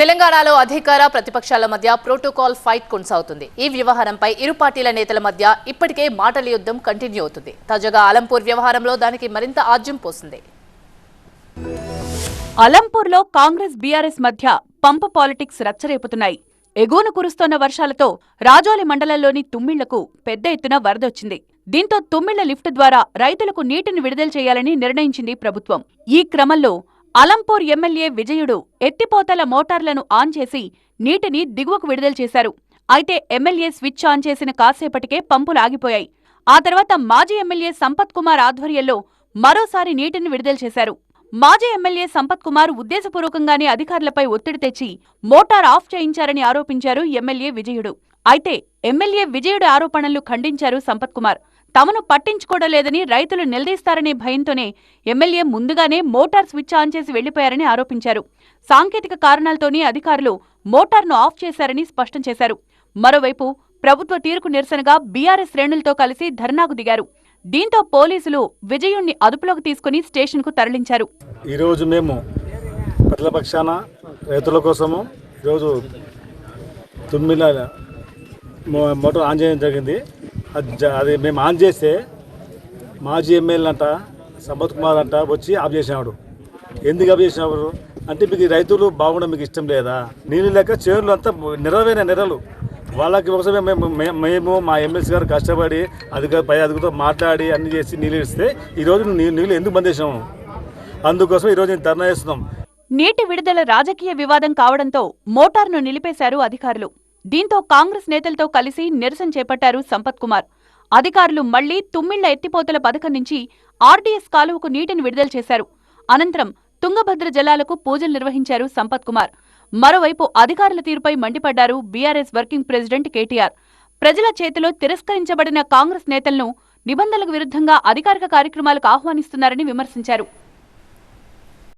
తెలంగాణలో అధికార ప్రతిపక్షాల మధ్య ప్రోటోకాల్ ఫైట్ కొనసాగుతుంది. ఈ వ్యవహారంపై ఇరు పార్టీల నేతల మధ్య ఇప్పటికే మాటల యుద్ధం కంటిన్యూ అవుతుంది. తాజాగా ఆలంపూర్ వ్యవహారంలో దానికి మరింత ఆజ్యం పోసింది. అలంపూర్లో కాంగ్రెస్ బీఆర్ఎస్ మధ్య పంప పాలిటిక్స్ రచ్చరేపుతున్నాయి. ఎగువన కురుస్తోన్న వర్షాలతో రాజోలి మండలంలోని తుమ్మిళ్ళకు పెద్ద ఎత్తున వరదొచ్చింది దీంతో తుమ్మిళ్ళ లిఫ్ట్ ద్వారా రైతులకు నీటిని విడుదల చేయాలని నిర్ణయించింది ప్రభుత్వం. ఈ క్రమంలో అలంపూర్ ఎమ్మెల్యే విజయుడు ఎత్తిపోతల మోటార్లను ఆన్ చేసి నీటిని దిగువకు విడుదల చేశారు. అయితే ఎమ్మెల్యే స్విచ్ ఆన్ చేసిన కాసేపటికే పంపులు ఆగిపోయాయి. ఆ తర్వాత మాజీ ఎమ్మెల్యే సంపత్ కుమార్ ఆధ్వర్యంలో మరోసారి నీటిని విడుదల చేశారు. మాజీ ఎమ్మెల్యే సంపత్ కుమార్ ఉద్దేశపూర్వకంగానే అధికారులపై ఒత్తిడి తెచ్చి మోటార్ ఆఫ్ చేయించారని ఆరోపించారు ఎమ్మెల్యే విజయుడు. అయితే ఎమ్మెల్యే విజయుడు ఆరోపణలు ఖండించారు సంపత్ కుమార్. తమను పట్టించుకోవడం లేదని రైతులు నిలదీస్తారనే భయంతోనే ఎమ్మెల్యే ముందుగానే మోటార్ స్విచ్ ఆన్ చేసి వెళ్ళిపోయారని ఆరోపించారు. సాంకేతిక కారణాలతోనే అధికారులు మోటార్ను ఆఫ్ చేశారని స్పష్టం చేశారు. మరోవైపు ప్రభుత్వ తీరుకు నిరసనగా బీఆర్ఎస్ శ్రేణులతో కలిసి ధర్నాకు దిగారు. దీంతో పోలీసులు విజయుణ్ణి అదుపులోకి తీసుకుని స్టేషన్కు తరలించారు. ఈరోజు మేము ప్రజలపక్షాన రైతుల కోసము ఈరోజు తుమ్మిల మోటార్ ఆన్ చేయడం జరిగింది. అది మేము ఆన్ చేస్తే మాజీ ఎమ్మెల్యే అంట సంపత్ కుమార్ అంట వచ్చి ఆఫ్ చేసినాడు. ఎందుకు ఆఫ్ చేసినాడు? అంటే మీకు రైతులు బాగుండడం మీకు ఇష్టం లేదా? నీళ్ళు లేక చేరులు అంతా నిరవైన నెరలు. వాళ్ళకి ఒకసారి మేము మేము మా ఎమ్మెల్సీ గారు కష్టపడి అధికార పై అధికారితో మాట్లాడి అన్ని చేసి నీళ్ళు ఇస్తే ఈరోజు నీళ్ళు నీళ్ళు ఎందుకు బంద్ చేసినాము? అందుకోసం ఈరోజు నేను ధర్నా చేస్తున్నాం. నీటి విడుదల రాజకీయ వివాదం కావడంతో మోటార్ను నిలిపేశారు అధికారులు. దీంతో కాంగ్రెస్ నేతలతో కలిసి నిరసన చేపట్టారు సంపత్ కుమార్. అధికారులు మళ్ళీ తుమ్మిళ్ళ ఎత్తిపోతల పథకం నుంచి ఆర్డీఎస్ కాలువకు నీటిని విడుదల చేశారు. అనంతరం తుంగభద్ర జలాలకు పూజలు నిర్వహించారు సంపత్ కుమార్. మరోవైపు అధికారుల తీరుపై మండిపడ్డారు బీఆర్ఎస్ వర్కింగ్ ప్రెసిడెంట్ కేటీఆర్. ప్రజల చేతిలో తిరస్కరించబడిన కాంగ్రెస్ నేతలను నిబంధనలకు విరుద్ధంగా అధికారిక కార్యక్రమాలకు ఆహ్వానిస్తున్నారని విమర్శించారు.